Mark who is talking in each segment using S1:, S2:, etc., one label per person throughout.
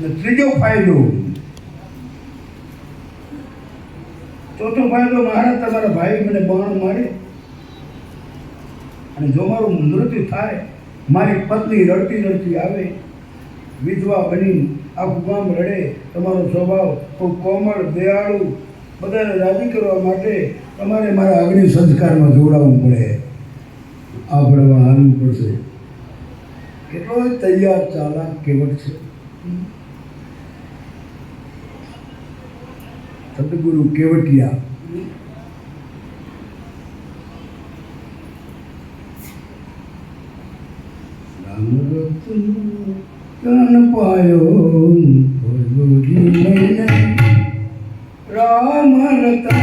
S1: ત્રીજો ફાયદો. ચોથો ફાયદો, મહારાજ, તમારા ભાઈ મને બાણ મારે અને જો મારું મૃત્યુ થાય, મારી પત્ની રડતી રડતી આવે, વિધવા બની આખું ગામ રડે, તમારો સ્વભાવ ખૂબ કોમળ, દયાળુ, બધાને રાજી કરવા માટે તમારે મારા અગ્નિ સંસ્કારમાં જોડાવવું પડે. આપણમાં હાલવું પડશે કેટલો તૈયાર, ચાલાક કેવટ છે. સદગુરુ કેવટિયા. તન પાયો રામ રતન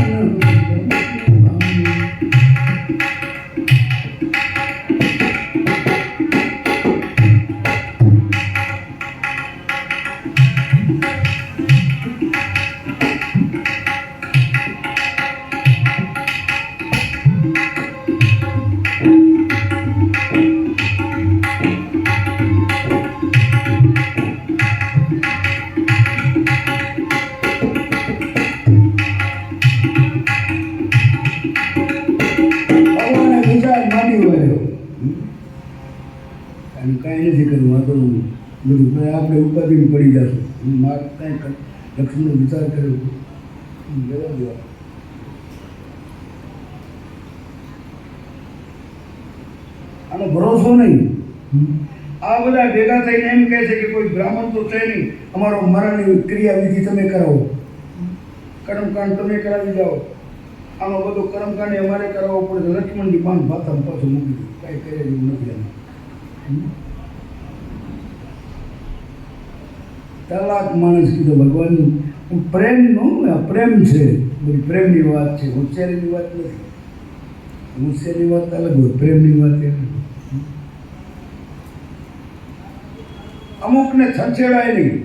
S1: કાંઈ નથી કરવું વાંધો બધું પણ આપણે ઉપાધિમાં પડી જશું. મારે કાંઈ લક્ષ્મીનો વિચાર કર્યો. જવા દેવા આનો ભરોસો નહીં. આ બધા ભેગા થઈને એમ કહે છે કે કોઈ બ્રાહ્મણ તો છે નહીં. અમારો મરણની ક્રિયાવિધિ તમે કરાવો કર્મકાંડ તમે કરાવી જાઓ. આમાં બધો કર્મકાંડ અમારે કરાવવો પડે લક્ષ્મણની પાન ભાતમ પાછું મૂકી કાંઈ કરે એવું નથી આમાં કલાક માણસ કીધો, ભગવાન પ્રેમનો પ્રેમ છે. બધી પ્રેમની વાત છે, હોશિયારીની વાત નથી. હોશિયારી વાત અલગ હોય, પ્રેમની વાત એ અમુકને છંછેડાય નહીં.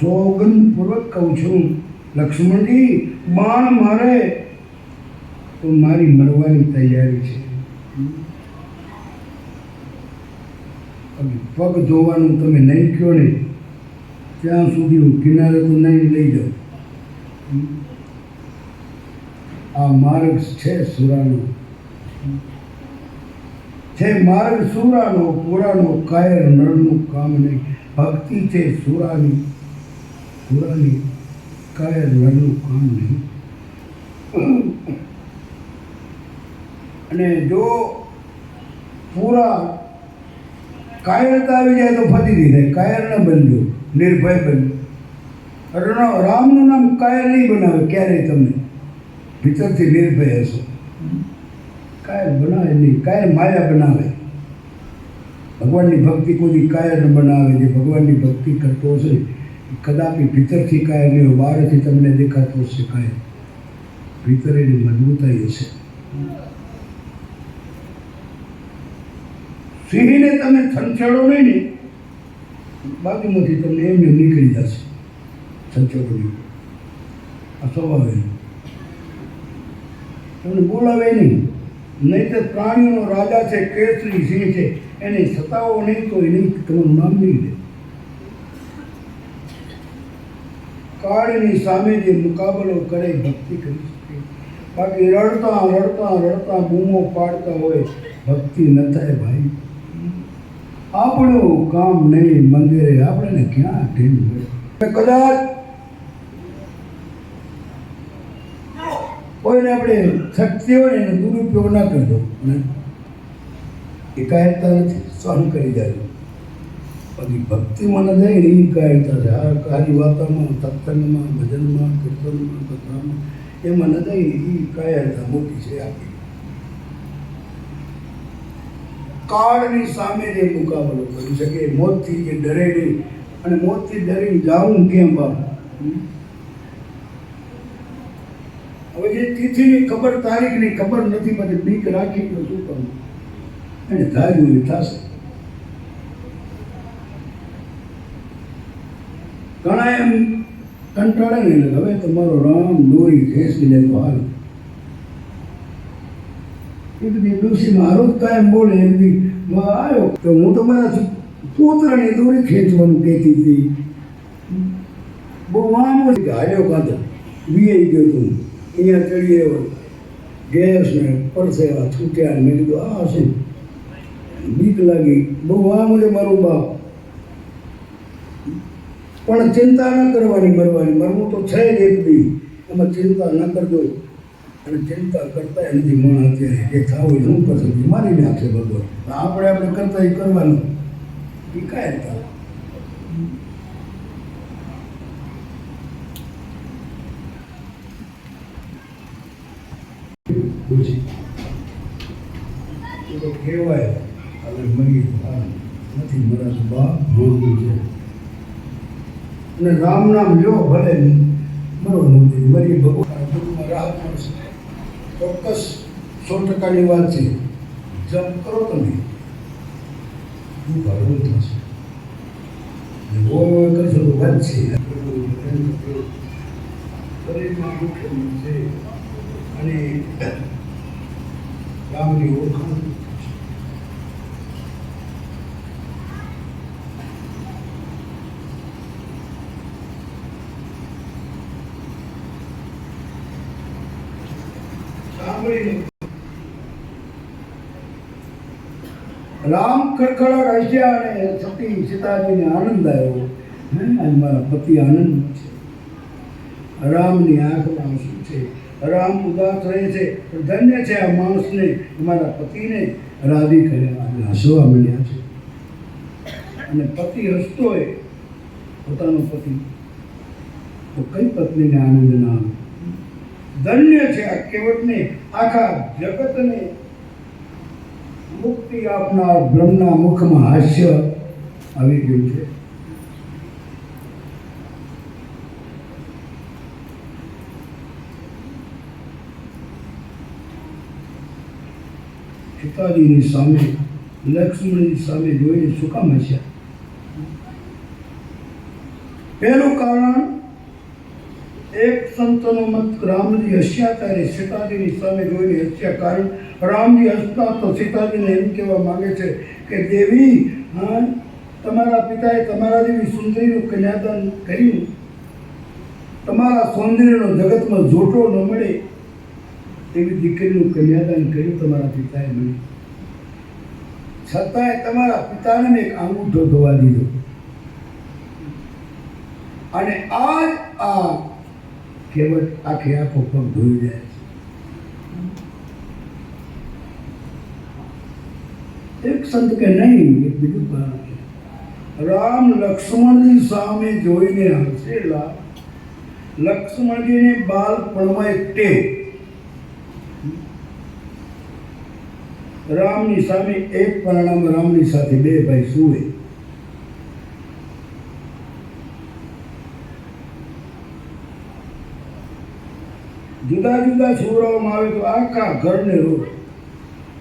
S1: સોગંદપૂર્વક કહું છું, લક્ષ્મણજી, બાણ મારે. તો મારી મરવાની તૈયારી છે. પગ ધોવાનું તમે નહીં કહો ને, ત્યાં સુધી હું કિનારે તો નહીં લઈ જાઉં. આ માર્ગ છે સુરાનો. છે માર્ગ સુરાનો, પુરાનો, કાયર નળનું કામ નહીં. ભક્તિ છે સુરાની સુરાની કાયર નળનું કામ નહીં. અને જો પૂરા કાયરતા આવી જાય તો ફતી નહીં થાય. કાયર ન બનજો, નિર્ભય બનજો. રામનું નામ કાયર નહીં બનાવે, ક્યારેય તમને? ભીતરથી નિર્ભય હશો. કાયર બનાવે નહીં, કાયર માયા બનાવે. ભગવાનની ભક્તિ કોઈ કાયર ન બનાવે, જે ભગવાનની ભક્તિ કરતો હશે કદાપી ભીતરથી કાયર નહીં બહારથી તમને દેખાતો હશે કાયર. ભીતર એની મજબૂતાઈ હશે. સિંહને તમે છંછેડો નહીં ને બાજુમાંથી તમને એમને નીકળી જશે. છંછેડો નહીં. આ સ્વભાવ એનો તમને બોલાવે નહીં. નહીં તો પ્રાણીઓનો રાજા છે, કેસરી, સિંહ છે, એને સતાવો નહીં તો એ નહીં તમારું નામ નહીં લે. કાળની સામે જે મુકાબલો કરે, ભક્તિ કરી શકે. બાકી રડતા રડતા રડતા બૂમો પાડતા હોય, ભક્તિ ન થાય ભાઈ. આપણું કામ નહીં, મંદિરે આપણે ક્યાં ઢીલ કદાચ કોઈને આપણે શક્તિ હોય ને દુરુપયોગ ના કરજો અને એકાયકતા નથી, સહન કરી જાય. પછી ભક્તિમાં ન જાય ને એ કાયકતા છે. આ કારી વાતામાં સત્સંગમાં, ભજનમાં, કીર્તનમાં, કથામાં, એમાં ન જાય એ કાયરતા મોટી છે આપણી. કાળની સામે જે મુકાબલો કરી શકે, મોતથી જે ડરે નહીં અને મોતથી ડરીને જાવું કેમ બાપ? હવે જે તિથિની ખબર, તારીખની ખબર નથી પછી બીક રાખી તો શું કરવું એને ધાર્યું એ થશે. ઘણા એમ કંટાળે ને એટલે હવે તમારો રામ, દોરી ખેંચી જાય તો હાલ. બધી ડોસી મારો જ કાયમ બોલે એ બધી આવ્યો. તો હું તો મારા પોતરાની દોરી ખેંચવાનું કહેતી હતી. બહુ આમ જ હાલ્યો કાંતો વીઆઈ ગયો તું અહીંયા ચડી આવ્યો. ગેસ ને પરસેવા છૂટ્યા ને મેં કીધું, આ હશે. બીક લાગી. બહુ આમ જ મારું બાપ. પણ ચિંતા ન કરવાની મરવાની. મરવું તો છે જ એક દી એમાં ચિંતા ન કરજો. અને ચિંતા કરતા નથી મણ અત્યારે જે હોય શું કરશે બીમારી નાખશે ભગવાન. આપણે આપણે કરતા એ કરવાનું. એ કાંઈ તો કહેવાય હવે મરી નથી મરાતું બા ભોગવું છે. અને રામ નામ લ્યો, ભલે મરો નથી. મરી ભગવાન. રાહત મળશે ચોક્કસ સો ટકાની વાત છે. જપ કરો તમે. હું ભરવું થશે છે. અને રામની ઓળખાણ સાંભળીને. રામ ખડખડા હસ્યા અને સતી સીતાજીને આનંદ આવ્યો. હે મારા પતિ આનંદ છે. રામની આંખમાં શું છે? રામ ઉદાસ રહે છે ધન્ય છે આ માણસને, મારા પતિને રાધી કર્યા. હસવા મળ્યા છે. અને પતિ હસતો હોય, પોતાનો પતિ, તો કઈ પત્નીને આનંદ ના આવે? ધન્ય છે આ કેવટને, આખા જગતને મુક્તિ આપનાર બ્રહ્મના મુખમાં હાસ્ય આવી ગયું છે. પિતાજીની સામે, લક્ષ્મણની સામે જોઈને શું કામ હસ્યા? પહેલું કારણ એક સંતનો મત રામજી હસ્યા ત્યારે સીતાજીની સામે જોઈને હસ્યા કારણ રામજી હસતા તો સીતાજીને એમ કહેવા માગે છે કે, દેવી, હા, તમારા પિતાએ તમારા જેવી સુંદરીનું કન્યાદાન કર્યું. તમારા સૌંદર્યનો જગતમાં જોટો ન મળે. એવી દીકરીનું કન્યાદાન કર્યું તમારા પિતાએ મને. છતાંય તમારા પિતાને એક આંગૂઠો ધોવા દીધો. અને આજ આ કહેવત આખે આખો પગ ધોઈ જાય છે એક સંત કે નહીં એક બીજું કારણ છે રામ લક્ષ્મણની સામે જોઈને હસેલા લક્ષ્મણજીને બાળપણમાં એક ટેવ રામની સામે એક પરણામ રામની સાથે બે ભાઈ સુવે જુદા જુદા છોરાઓમાં આવે તો આખા ઘરને રો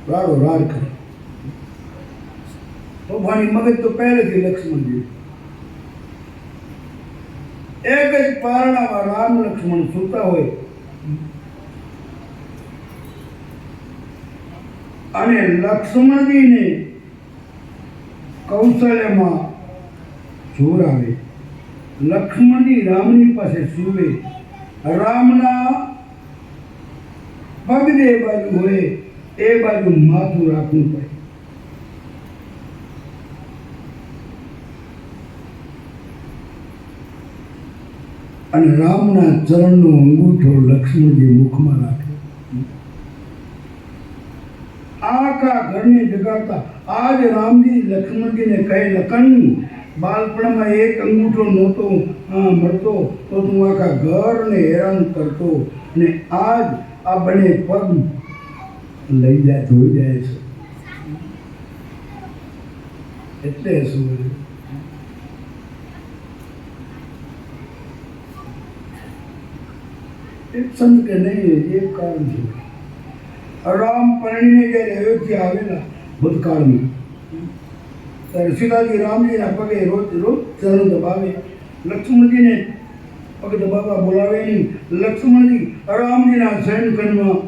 S1: રાડો રાડ કરે. તોફાની મગજ તો પહેલેથી લક્ષ્મણજી એક જ પારણામાં રામ લક્ષ્મણ સૂતા હોય. અને લક્ષ્મણજીને કૌશલ્યમાં જોર આવે. લક્ષ્મણજી રામની પાસે સૂવે. રામના પગ એ બાજુ હોય, એ બાજુ માથું રાખવું પડે. અને રામના ચરણનો અંગૂઠો લક્ષ્મણજી મુખમાં રાખે. આખા ઘરને જગાડતા આજ રામજી લક્ષ્મણજીને કહે લખન બાળપણમાં એક અંગૂઠો નહોતો મળતો, તો તું આખા ઘરને હેરાન કરતો. અને આજ આ બને પગ લઈ જાય, ધોઈ જાય છે. એટલે શું એક સંત કે નહીં, એક કારણ છે. રામ પરણીને જ્યારે અયોધ્યા આવેલા ભૂતકાળમાં, ત્યારે સીતાજી રામજીના પગે રોજ રોજ ચરણ દબાવે. લક્ષ્મણજીને પગ દબાવવા બોલાવે નહીં લક્ષ્મણજી રામજીના શયનખંડમાં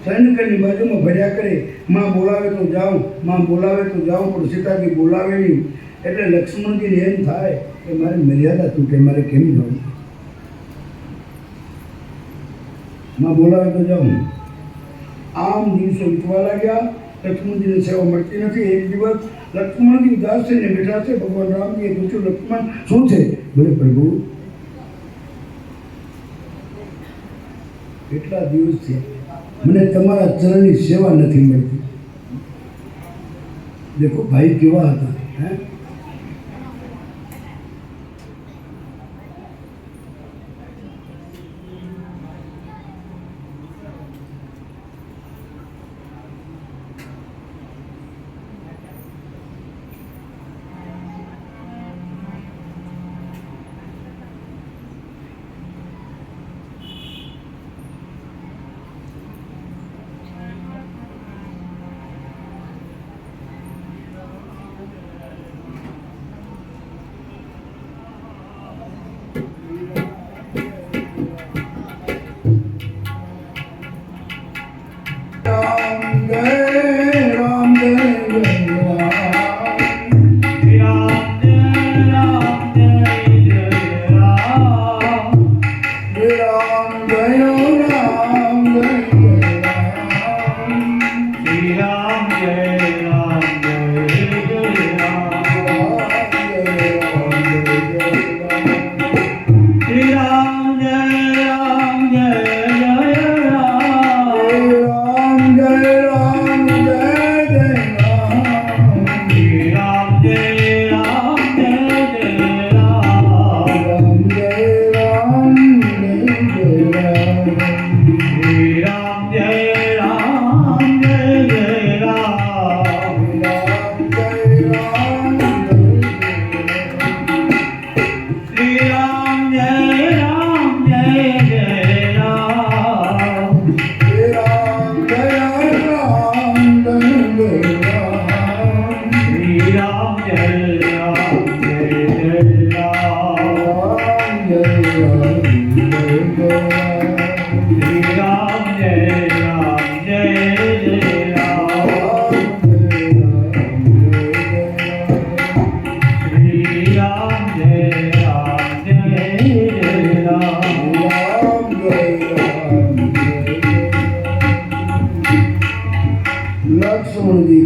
S1: સૈનિકની બાજુમાં ભર્યા કરે માં બોલાવે તો જાઉં માં બોલાવે તો જાઉં પણ સીતાજી બોલાવે નહીં એટલે લક્ષ્મણજીને એમ થાય કે મારી મર્યાદા તૂટે મારે કેમ જવું માં બોલાવે તો જાઉં આમ દિવસો વીતવા લાગ્યા લક્ષ્મણજીને સેવા મળતી નથી એક દિવસ લક્ષ્મણજી ઉદાસ થઈને બેઠા છે ભગવાન રામજીએ પૂછ્યું લક્ષ્મણ શું છે બોલે પ્રભુ કેટલા દિવસ છે? મને તમારા ચરણની સેવા નથી મળતી. દેખો ભાઈ કેવા હતા હે?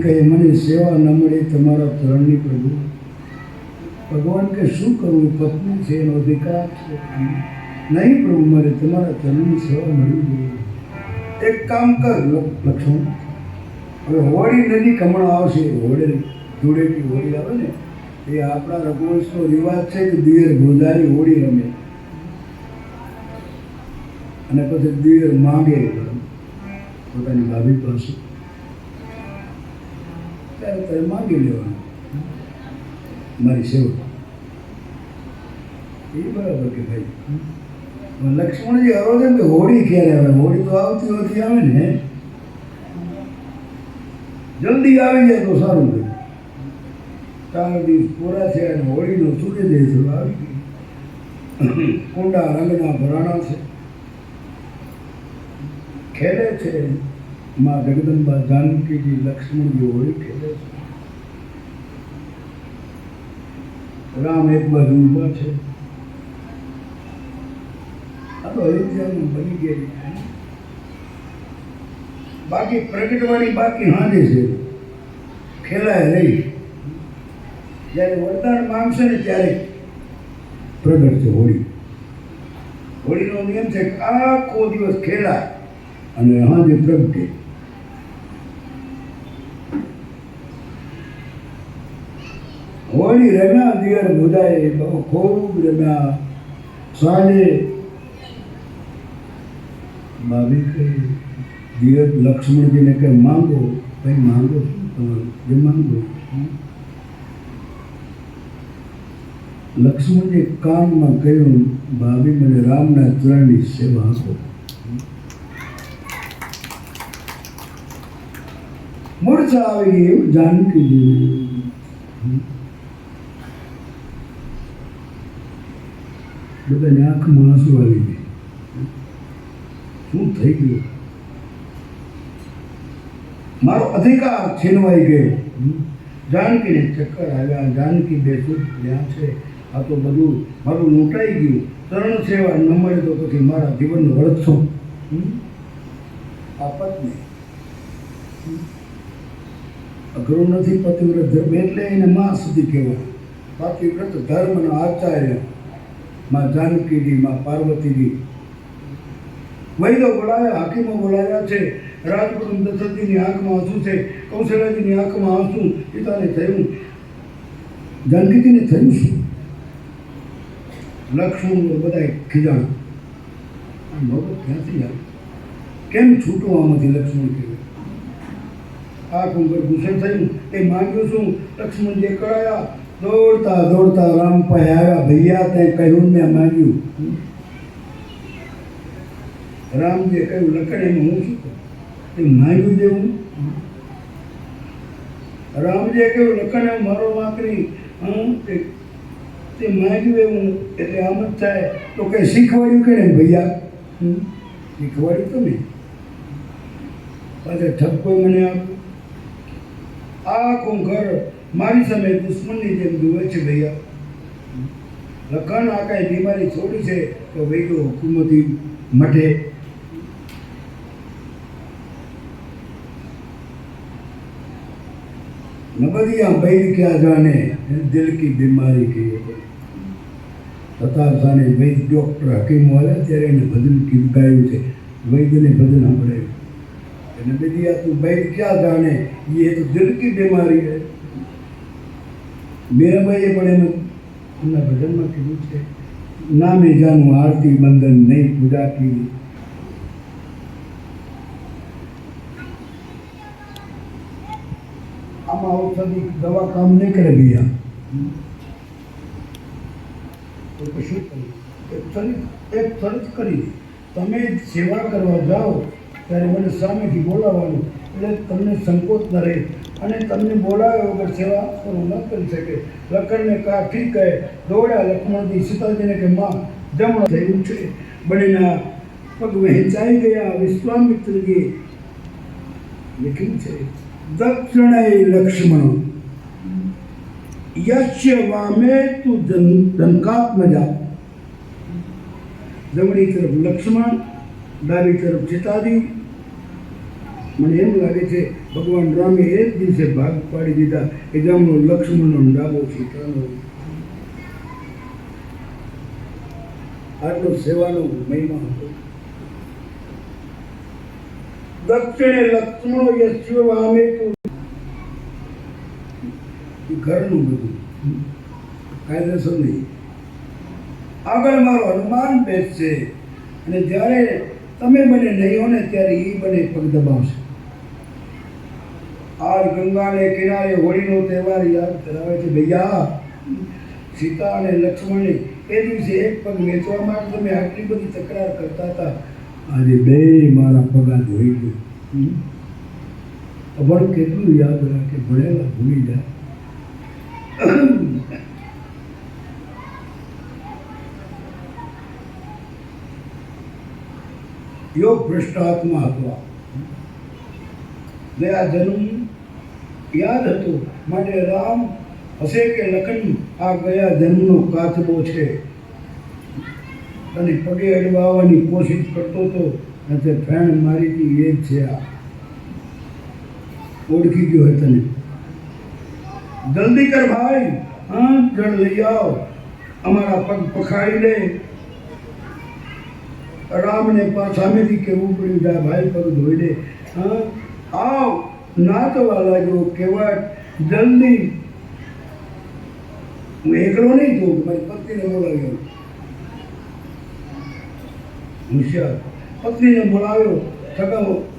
S1: કહે મને સેવા ન મળે તમારા ચરણની પ્રભુ. ભગવાન કે શું કરવું પત્ની છે, એનો અધિકાર છે. નહીં પ્રભુ, મારે તમારા ચરણની સેવા મળવી જોઈએ. એક કામ કર લક્ષ્મણ. હવે હોળી નદી કમળ આવશે. હોળે ધૂળેટી હોળી આવે ને, એ આપણા રઘુવંશનો રિવાજ છે કે દિયર ગોદારી હોળી રમે. અને પછી દિયર માંગે પોતાની ભાભી પાસે. ત્યારે તમે માંગી લેવાનું. મારી સેવા એ બરાબર કે ભાઈ. લક્ષ્મણજી હરો કે હોળી ક્યારે આવે? હોળી તો આવતી હોતી આવે ને. જલ્દી આવી જાય તો સારું ભાઈ ચાર દિવસ પૂરા થયા અને હોળીનો સૂર્યોદય થયો. આવી ગઈ કુંડા રંગના ભરાણા છે. ખેલે છે. માં જગદંબા જાનકીજી લક્ષ્મણજી ખેલે છે. રામ એક બાજુ ઊભા છે. આ તો અયોધ્યામાં બની ગયેલી બાકી પ્રગટવાની બાકી હાજે છે. ખેલાય રહી જ્યારે વરદાન માંગશે ને ત્યારે પ્રગટ છે હોળી. હોળીનો નિયમ છે આખો દિવસ ખેલાય અને હાજે પ્રગટે. હોળી રમ્યા દિયર બુધાએ બહુ ખૂબ રમ્યા. સાંજે ભાભી કહી, દિયર લક્ષ્મણજીને કે, માંગો કંઈ માંગો તમારું જે માંગો. લક્ષ્મણજી કાનમાં કહ્યું, ભાભી, મને રામના ચરણની સેવા આપો. મૂર્છા આવી ગઈ, એવું જાનકી જેવી બધાની આંખમાં આંસુ આવી ગઈ શું થઈ ગયું? મારો અધિકાર છીનવાઈ ગયો. જાનકીને ચક્કર આવ્યા જાનકી બેસું ત્યાં છે. આ તો બધું મારું લૂંટાઈ ગયું. તરણ સેવા ન મળે તો પછી મારા જીવનનો આ પત્ની અઘરું નથી પતિવ્રત. ધર્મ એટલે એને માં સુધી કહેવાય. પતિવ્રત ધર્મનો આચાર્ય. માં જાનકીજી માં પાર્વતીજી વૈદો બોલાવ્યા હાકીમો બોલાવ્યા છે. રાજગુરુ દશરથજીની આંખમાં આંસુ છે. કૌશલ્યાજીની આંખમાં આંસુ. પિતાને થયું. જાનકીજીને થયું શું? લક્ષ્મણ બધા ખીજાણ. આ નોબત ક્યાંથી આવી? કેમ છૂટો આમાંથી લક્ષ્મણ કહેવાય? આંખ ઉપર ગુસ્સે થયું? એ માંગ્યું શું? લક્ષ્મણજીએ કળાયા દોડતા દોડતા રામ પાસે આવ્યા, ભૈયા તે કહ્યું, મેં માંગ્યું. રામજી કહ્યું લખણ એમાં હું શું? તે માંગ્યું દેવું રામજીએ કહ્યું લખણ એમ મારો વાંકરી હું, તે માંગ્યું એવું? એટલે આમ જ થાય. તો કંઈ શીખવાડ્યું કે ને ભૈયા? શીખવાડ્યું તો નહીં પાછા ઠપકો મને આપ્યું. આખું ઘર મારી સામે દુશ્મનની જેમ જુએ છે ભૈયા. લખાણ આ કાંઈ બીમારી છોડી છે તો વૈદ્યો હુકુમતી મઠે નબરિયા વૈદ ક્યાં જાને દિલ કી બીમારી કહી તથા વૈદ ડૉક્ટર હકીમ આવ્યા ત્યારે એને ભજન ગીત ગાયું છે. વૈદને ભજન સાંભળાયું એને બધી આ તું વૈદ ક્યાં જાણે? એ તો દિલ કી બીમારી હે. મીરાબાઈએ પણ એમ એમના ભજનમાં કીધું છે ના મેજાનું આરતી બંધન નહીં પૂજા કીધી આમાં ઔષધિ દવા કામ નહીં કરે ભૈયા તો પછી એક ફરી એક ફરજ કરી. તમે સેવા કરવા જાઓ, ત્યારે મને સામેથી બોલાવવાનું, એટલે તમને સંકોચ ન રહે. અને તમને બોલાવ્યા વગર સેવા શરૂ ન કરી શકે. લખણને કાફી કહે, દોડ્યા લક્ષ્મણજી સીતાજીને કે, માં, જમણ થયું છે બંનેના પગ વહેંચાઈ ગયા વિશ્વામિત્રજી લખ્યું છે દક્ષિણે લક્ષ્મણ, યશ્ય વામે તુ દંકાત્મજા જમણી તરફ લક્ષ્મણ, ડાબી તરફ સીતાજી મને એમ લાગે છે, ભગવાન રામે એ જ દિવસે ભાગ પાડી દીધા. કે જમણો લક્ષ્મણનો ડાબો સીતાનો આટલો સેવાનો મહિમા હતો. દક્ષિણે લક્ષ્મણો યશ્વ વામે ઘરનું બધું. કાયદેસર નહીં. આગળ મારો હનુમાન બેસશે. અને જ્યારે તમે મને નહીં હો ને, ત્યારે એ બને પગ દબાવશે. આજ ગંગાને કિનારે હોળીનો તહેવાર યાદ કરાવે છે. ભૈયા, સીતા અને લક્ષ્મણને એ દિવસે એક પગ વેચવા માટે તમે આટલી બધી તકરાર કરતા હતા. આજે બે મારા પગા ધોઈ ગયો. અભણ કેટલું યાદ રાખે, ભણેલા ભૂલી જાય. યોગ ભ્રષ્ટાત્મા હતો આ. ગયા જન્મ યાદ હતું. માટે રામ હશે કે લખન, આ ગયા જન્મનો કાચબો છે? અને પગે અડવાવાની કોશિશ કરતો હતો અને તે ફેણ મારી હતી એ જ છે આ. ઓળખી ગયો હોય તને. જલ્દી કર ભાઈ હા જળ લઈ આવ. અમારા પગ પખાડી લે રામને પાછા સામેથી કેવું પડ્યું જા, ભાઈ પગ ધોઈ દે. હા, આવ. નાચવા લાગ્યો કેવા જલ્દી. હું એકલો નહીં જોઉં મારી પત્નીને બોલાવ્યો હોશિયાર. પત્નીને બોલાવ્યો છતાં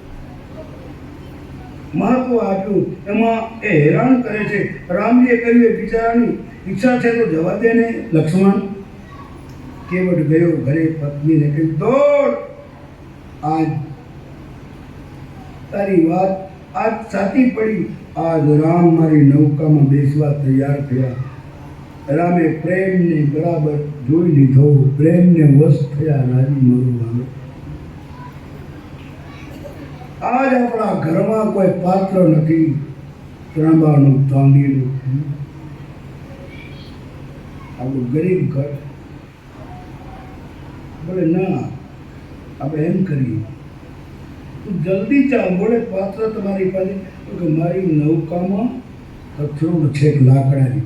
S1: મહત્વ આપ્યું. એમાં એ હેરાન કરે છે. રામજીએ કહ્યું, એ બિચારાની ઈચ્છા છે તો જવા દે ને, લક્ષ્મણ. કેવટ ગયો ઘરે પત્નીને કહ્યું દોડ. આજ તારી વાત આજ સાચી પડી. આજ રામ મારી નૌકામાં બેસવા તૈયાર થયા. રામે પ્રેમને બરાબર જોઈ લીધો. પ્રેમને વશ થયા રાજી મરું આજ આપણા ઘરમાં કોઈ પાત્ર નથી. ત્રાંબાનું તાંબીનું આપણું ગરીબ ઘર. ભલે ના, આપણે એમ કરીએ. જલ્દી ચા બોલે પાત્ર તમારી પાસે. તો કે મારી નૌકામાં કથરોડ છે લાકડાની